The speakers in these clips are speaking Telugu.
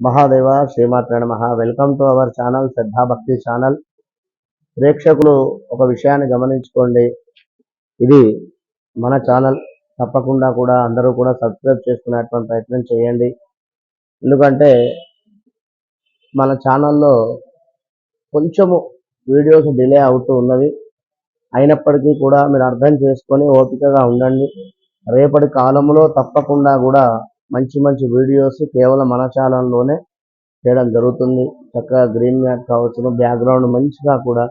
మహాదేవ శ్రీమాత్ర మహా welcome to our channel Shraddha Bhakti channel ప్రేక్షకులు ఒక విషయాన్ని గమనించుకోండి. ఇది మన ఛానల్ తప్పకుండా కూడా అందరూ కూడా సబ్స్క్రైబ్ చేసుకునేటువంటి ప్రయత్నం చేయండి. ఎందుకంటే మన ఛానల్లో కొంచెము వీడియోస్ డిలే అవుతూ ఉన్నవి. అయినప్పటికీ కూడా మీరు అర్థం చేసుకొని ఓపికగా ఉండండి. రేపటి కాలంలో తప్పకుండా కూడా మంచి మంచి వీడియోస్ కేవలం మన ఛానల్లోనే చేయడం జరుగుతుంది. చక్కగా గ్రీన్ మ్యాట్ కావచ్చు బ్యాక్గ్రౌండ్ మంచిగా కూడా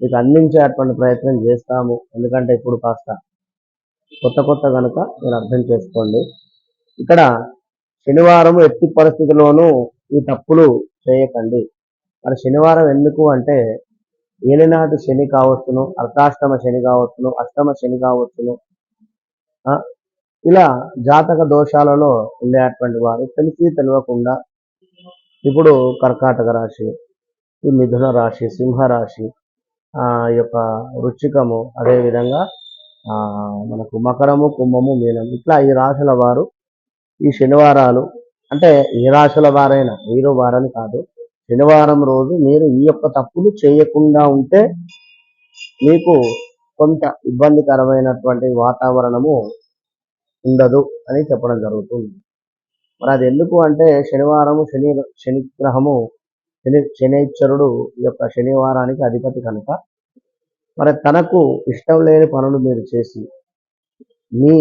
మీకు అందించేటువంటి ప్రయత్నం చేస్తాము. ఎందుకంటే ఇప్పుడు కాస్త కొత్త కొత్త కనుక మీరు అర్థం చేసుకోండి. ఇక్కడ శనివారం ఎట్టి పరిస్థితుల్లోనూ ఈ తప్పులు చేయకండి. మరి శనివారం ఎందుకు అంటే ఏలినాటి శని కావచ్చును అర్ధాష్టమ శని కావచ్చును అష్టమ శని కావచ్చును. ఇలా జాతక దోషాలలో ఉండేటువంటి వారు తెలిసి తెలియకుండా ఇప్పుడు కర్కాటక రాశి ఈ మిథున రాశి సింహ రాశి ఆ ఈ యొక్క వృచ్చికము అదేవిధంగా ఆ మనకు మకరము కుంభము మీనం ఇట్లా ఈ రాశుల వారు ఈ శనివారాలు అంటే ఏ రాశుల వారైనా మీరు వారని కాదు శనివారం రోజు మీరు ఈ యొక్క తప్పులు చేయకుండా ఉంటే మీకు కొంత ఇబ్బందికరమైనటువంటి వాతావరణము ఉండదు అని చెప్పడం జరుగుతుంది. మరి అది ఎందుకు అంటే శనివారము శని శనిగ్రహము శని శనిశ్వరుడు ఈ యొక్క శనివారానికి అధిపతి కనుక మరి తనకు ఇష్టం లేని పనులు మీరు చేసి మీ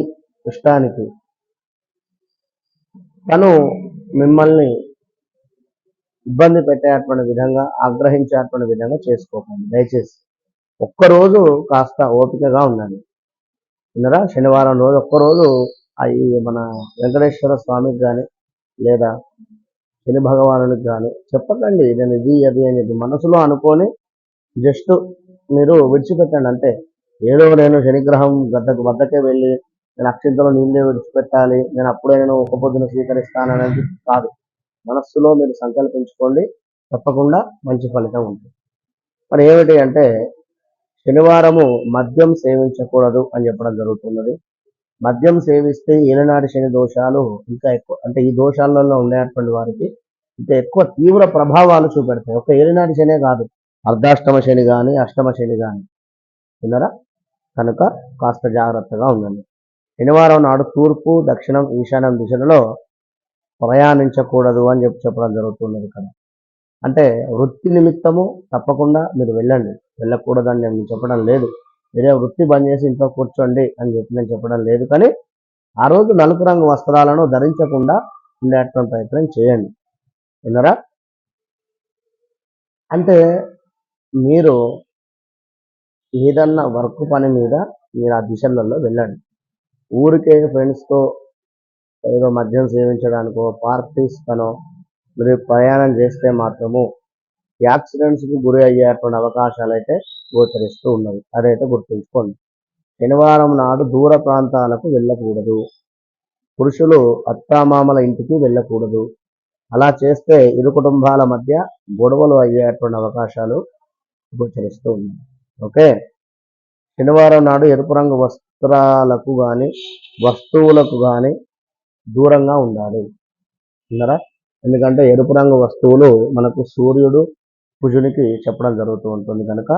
ఇష్టానికి తను మిమ్మల్ని ఇబ్బంది పెట్టేటువంటి విధంగా ఆగ్రహించేటువంటి విధంగా చేసుకోకండి. దయచేసి ఒక్కరోజు కాస్త ఓపికగా ఉండండి. విన్నరా? శనివారం రోజు ఒక్కరోజు ఆ ఈ మన వెంకటేశ్వర స్వామికి కానీ లేదా శని భగవానునికి కానీ చెప్పకండి. నేను ఇది అది అని చెప్పి మనసులో అనుకొని జస్ట్ మీరు విడిచిపెట్టండి. అంతే. ఏదో నేను శనిగ్రహం గద్దకు వద్దకే వెళ్ళి నేను అక్షింతలో నీళ్ళే విడిచిపెట్టాలి నేను అప్పుడే నేను ఒక పొద్దున స్వీకరిస్తాను అనేది కాదు. మనస్సులో మీరు సంకల్పించుకోండి తప్పకుండా మంచి ఫలితం ఉంటుంది. మరి ఏమిటి అంటే శనివారము మద్యం సేవించకూడదు అని చెప్పడం జరుగుతున్నది. మద్యం సేవిస్తే ఏలనాటి శని దోషాలు ఇంకా ఎక్కువ అంటే ఈ దోషాలలో ఉండేటువంటి వారికి ఇంకా ఎక్కువ తీవ్ర ప్రభావాలు చూపెడతాయి. ఒక ఏలినాటి శనే కాదు అర్ధాష్టమ శని కానీ అష్టమ శని కానీ విన్నారా? కనుక కాస్త జాగ్రత్తగా ఉండండి. శనివారం నాడు తూర్పు దక్షిణం ఈశాన్యం దిశలలో ప్రయాణించకూడదు అని చెప్పి చెప్పడం జరుగుతున్నది ఇక్కడ. అంటే వృత్తి నిమిత్తము తప్పకుండా మీరు వెళ్ళండి. వెళ్ళకూడదని నేను చెప్పడం లేదు. మీరే వృత్తి బంద్ చేసి ఇంట్లో కూర్చోండి అని చెప్పి నేను చెప్పడం లేదు. కానీ ఆ రోజు నలుపు రంగు వస్త్రాలను ధరించకుండా ఉండేటువంటి ప్రయత్నం చేయండి. విన్నారా? అంటే మీరు ఏదన్నా వర్క్ పని మీద మీరు ఆ దిశలలో వెళ్ళండి. ఊరికే ఫ్రెండ్స్తో ఏదో మద్యం సేవించడానికో పార్టీస్ కనో మీరు ప్రయాణం చేస్తే మాత్రము యాక్సిడెంట్స్కి గురి అయ్యేటువంటి అవకాశాలు అయితే గోచరిస్తూ ఉన్నవి. అదైతే గుర్తుంచుకోండి. శనివారం నాడు దూర ప్రాంతాలకు వెళ్ళకూడదు. పురుషులు అత్తామామల ఇంటికి వెళ్ళకూడదు. అలా చేస్తే ఇరు కుటుంబాల మధ్య గొడవలు అయ్యేటువంటి అవకాశాలు గోచరిస్తూ ఉన్నాయి. ఓకే? శనివారం నాడు ఎరుపు రంగు వస్త్రాలకు కానీ వస్తువులకు కానీ దూరంగా ఉండాలి. విన్నారా ఎందుకంటే ఎరుపు రంగు వస్తువులు మనకు సూర్యుడు కుజునికి చెప్పడం జరుగుతూ ఉంటుంది కనుక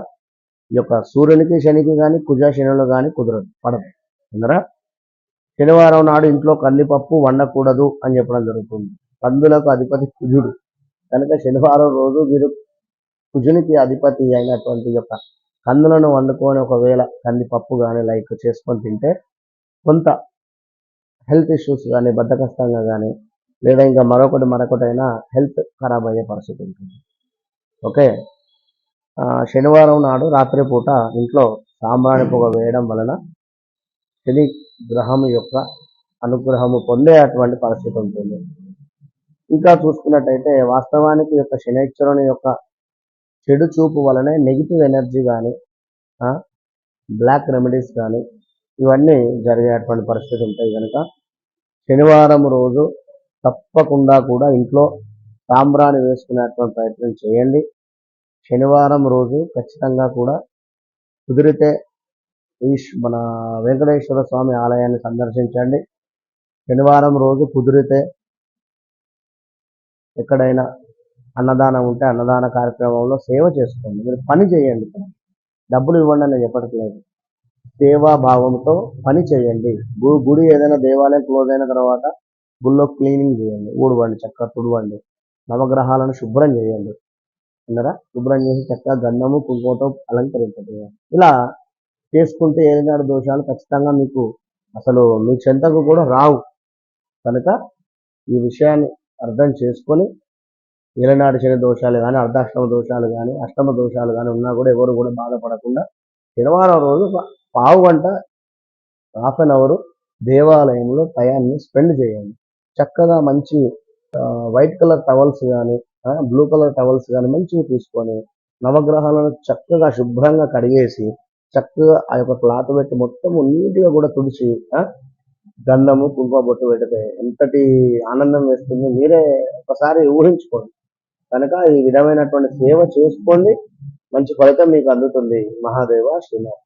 ఈ యొక్క సూర్యునికి శనికి కానీ కుజ శనులు కానీ కుదరదు పడదు. అందరా శనివారం నాడు ఇంట్లో కందిపప్పు వండకూడదు అని చెప్పడం జరుగుతుంది. కందులకు అధిపతి కుజుడు. కనుక శనివారం రోజు మీరు కుజునికి అధిపతి అయినటువంటి యొక్క కందులను వండుకొని ఒకవేళ కందిపప్పు కానీ లైక్ చేసుకొని తింటే కొంత హెల్త్ ఇష్యూస్ కానీ బద్దకస్తంగా కానీ లేదా ఇంకా మరొకటి మరొకటి అయినా హెల్త్ ఖరాబ్ అయ్యే పరిస్థితి ఉంటుంది. ఓకే? శనివారం నాడు రాత్రిపూట ఇంట్లో సాంబ్రాణి పొగ వేయడం వలన శని గ్రహం యొక్క అనుగ్రహము పొందే అటువంటి పరిస్థితి ఉంటుంది. ఇంకా చూసుకున్నట్టయితే వాస్తవానికి యొక్క శనైశ్వరుని యొక్క చెడు చూపు వలనే నెగిటివ్ ఎనర్జీ కానీ బ్లాక్ రెమెడీస్ కానీ ఇవన్నీ జరిగేటువంటి పరిస్థితి ఉంటాయి కనుక శనివారం రోజు తప్పకుండా కూడా ఇంట్లో సాంబ్రాణి వేసుకునేటువంటి ప్రయత్నం చేయండి. శనివారం రోజు ఖచ్చితంగా కూడా కుదిరితే మన వెంకటేశ్వర స్వామి ఆలయాన్ని సందర్శించండి. శనివారం రోజు కుదిరితే ఎక్కడైనా అన్నదానం ఉంటే అన్నదాన కార్యక్రమంలో సేవ చేసుకోండి. మీరు పని చేయండి. డబ్బులు ఇవ్వండి అని చెప్పట్లేదు. సేవా భావంతో పని చేయండి. గుడి ఏదైనా దేవాలయం క్లోజ్ అయిన తర్వాత గుళ్ళో క్లీనింగ్ చేయండి ఊడవండి చక్కగా తుడవండి నవగ్రహాలను శుభ్రం చేయండి. అన్నారా శుభ్రం చేసి చక్కగా గంధము కుంకుమతో అలంకరించండి. ఇలా చేసుకుంటే ఏలినాడు దోషాలు ఖచ్చితంగా మీకు అసలు మీ చెంతకు కూడా రావు. కనుక ఈ విషయాన్ని అర్థం చేసుకొని ఏలనాడు శని దోషాలు కానీ అర్ధాష్టమ దోషాలు కానీ అష్టమ దోషాలు కానీ ఉన్నా కూడా ఎవరు కూడా బాధపడకుండా శనివారం రోజు పావు గంట హాఫ్ అన్ అవర్ దేవాలయంలో టయాన్ని స్పెండ్ చేయండి. చక్కగా మంచి వైట్ కలర్ టవల్స్ కానీ బ్లూ కలర్ టవల్స్ కానీ మంచిగా తీసుకొని నవగ్రహాలను చక్కగా శుభ్రంగా కడిగేసి చక్కగా ఆ యొక్క క్లాత్ పెట్టి మొత్తం నీట్గా కూడా తుడిచి గంధము కుంకుమ బొట్టు పెడితే ఎంతటి ఆనందం వేస్తుంది మీరే ఒకసారి ఊహించుకోండి. కనుక ఈ విధమైనటువంటి సేవ చేసుకోండి. మంచి ఫలితం మీకు అందుతుంది. మహాదేవ శ్రీనాథ్